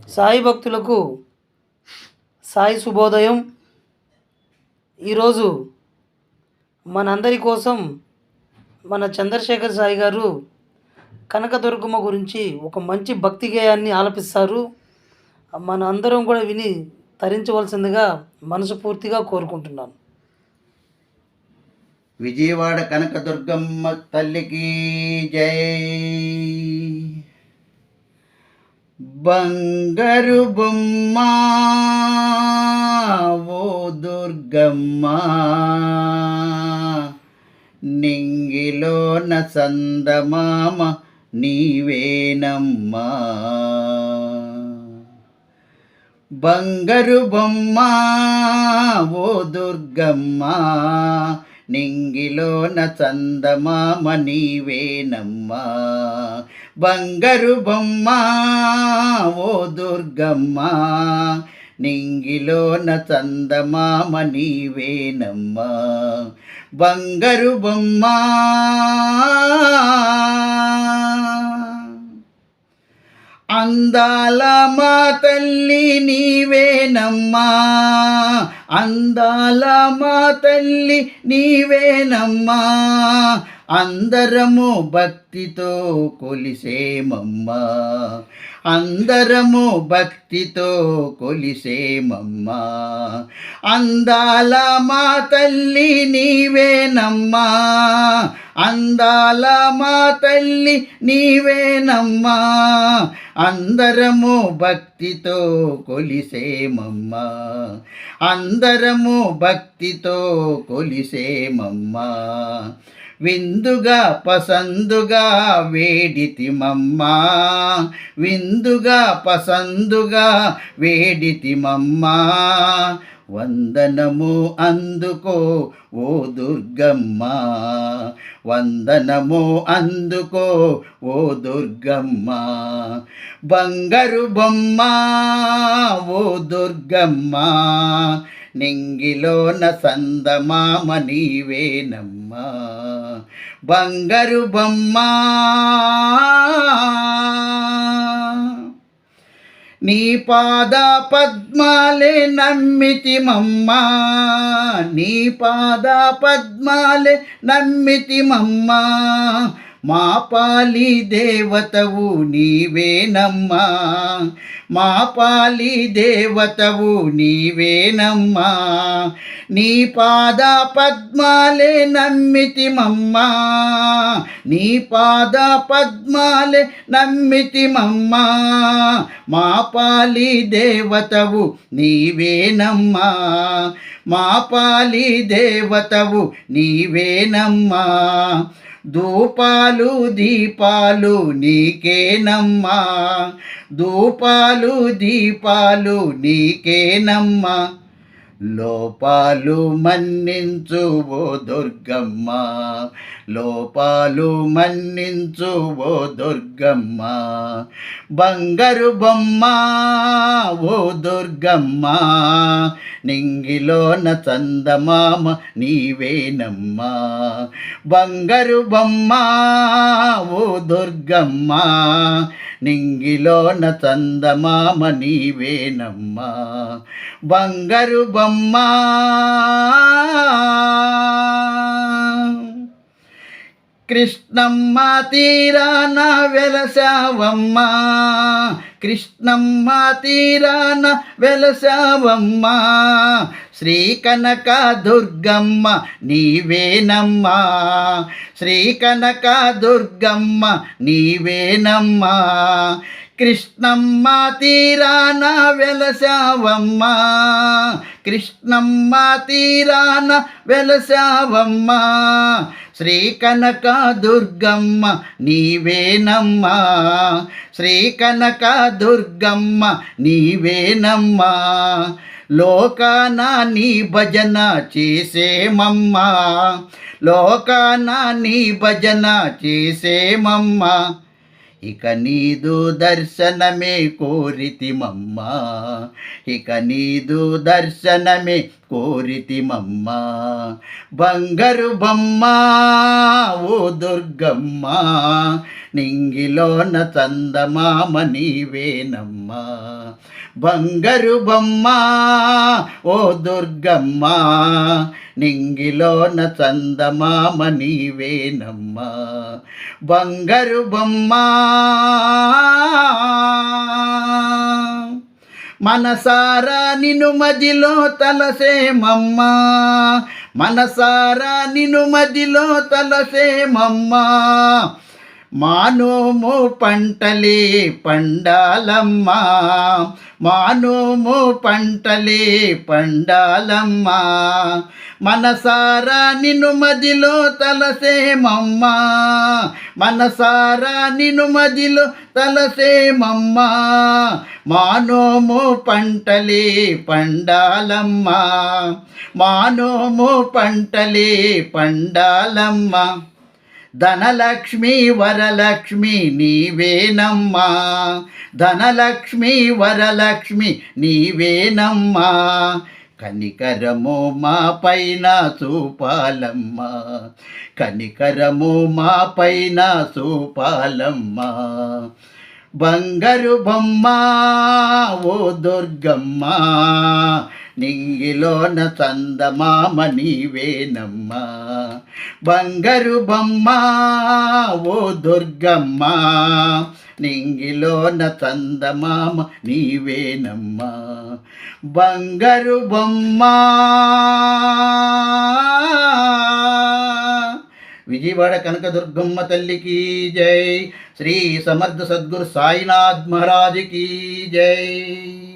సాయి భక్తులకు సాయి శుభోదయం. ఈరోజు మనందరి కోసం మన చంద్రశేఖర్ సాయి గారు కనకదుర్గమ్మ గురించి ఒక మంచి భక్తి గేయాన్ని ఆలపిస్తారు. మన అందరం కూడా విని తరించవలసిందిగా మనసుపూర్తిగా కోరుకుంటున్నాను. విజయవాడ కనకదుర్గమ్మ తల్లికి జై. బంగారు బొమ్మ ఓ దుర్గమ్మ. నింగిలోన సందమామ నీవేనమ్మా. బంగారు బొమ్మ ఓ దుర్గమ్మ నింగిలోన చందమామ నీవేనమ్మ. బంగారు బొమ్మ ఓ దుర్గమ్మ నింగిలోన చందమామ నీవేనమ్మ. బంగారు బొమ్మ అందాల మా తల్లి నీవేనమ్మా అందాల మా తల్లి నీవేనమ్మా. అందరము భక్తితో కొలిసేమమ్మా. అందరము భక్తితో కొలిసేమమ్మా. అందాల మా తల్లి నీవేనమ్మా. అందాల మా తల్లి నీవేనమ్మా. అందరము భక్తితో కొలిసేమమ్మా. అందరము భక్తితో కొలిసేమమ్మా. విందుగా పసందుగా వేడితిమమ్మా. విందుగా పసందుగా వేడితిమమ్మా. వందనము అందుకో ఓ దుర్గమ్మ. వందనము అందుకో ఓ దుర్గమ్మ. బంగారు బొమ్మ ఓ దుర్గమ్మ. నింగిలోన సందమామ నీవేనమ్మా. బంగారు బొమ్మ. నీ పాద పద్మాలే నమ్మితి మమ్మ. నీ పాద పద్మాలే నమ్మితి నమ్మితిమమ్మా మా పాలి దేవతవు నీవేనమ్మా. మా పాలి దేవతవు నీవేనమ్మా. నీ పాద పద్మాలే నమ్మితిమమ్మా నీ పాద పద్మాలే నమ్మితిమమ్మా మా పాలి దేవతవు నీవేనమ్మా. మా పాలి దేవతవు నీవేనమ్మా. ధూపాలు దీపాలు నీకేనమ్మా. ధూపాలు దీపాలు నీకేనమ్మా. లోపాలు మన్నించు ఓ దుర్గమ్మ. లోపాలు మన్నించు ఓ దుర్గమ్మ. బంగారు బొమ్మ ఓ దుర్గమ్మ. నింగిలోన చందమామ నీవేనమ్మ. బంగారు బొమ్మ ఓ దుర్గమ్మ. నింగిలోన చందమామ నీవేనమ్మా బంగారు బొమ్మ. కృష్ణమ్మ తీరాన వెలసావమ్మ కృష్ణమ్మ తీరాన వెలసావమ్మ శ్రీ కనక దుర్గమ్మ నీవేనమ్మా. శ్రీ కనక దుర్గమ్మ నీవేనమ్మా. కృష్ణమ్మ తీరాన వెలసావమ్మ కృష్ణమ్మ తీరాన వెలసావమ్మ శ్రీ కనక దుర్గమ్మ నీవేనమ్మా. శ్రీ కనక దుర్గమ్మ నీవేనమ్మా. లోకాన నీ భజన చేసేమమ్మా. లోకాన నీ భజన చేసేమమ్మా. ఇక నీదు దర్శనమే కోరితిమమ్మా. ఇక నీదు దర్శనమే కోరితిమమ్మ. బంగారు బొమ్మ ఓ దుర్గమ్మ నింగిలోన చందమామ నీవేనమ్మ. బంగారు బొమ్మ ఓ దుర్గమ్మ నింగిలోన చందమామ నీవేనమ్మ. బంగారు బొమ్మ మనసారా నిన్ను మదిలో తలసేమమ్మా. మనసారా నిన్ను మదిలో తలసేమమ్మా. మానోము పంటలే పండాలమ్మా. మానోము పంటలే పండాలమ్మా. మనసారా నిన్ను మదిలో తలసేమమ్మా. మనసారా నిన్ను మదిలో తలసేమమ్మా. మానోము పంటలే పండాలమ్మా. మానోము పంటలే పండాలమ్మా. ధనలక్ష్మి వరలక్ష్మి నీవేనమ్మా. ధనలక్ష్మి వరలక్ష్మి నీవేనమ్మా. కనికరము మా పైన చూపాలమ్మా. కనికరము మా పైన చూపాలమ్మా. బంగారు బొమ్మ ఓ దుర్గమ్మ నింగిలోన చందమామ నీవేనమ్మ. బంగారు బొమ్మ ఓ దుర్గమ్మ నింగిలోన చందమామ నీవేనమ్మ. బంగారు బొమ్మ విజయవాడ కనకదుర్గమ్మ తల్లికి జై. శ్రీ సమర్థ సద్గురు సాయినాథ్ మహారాజుకి జై.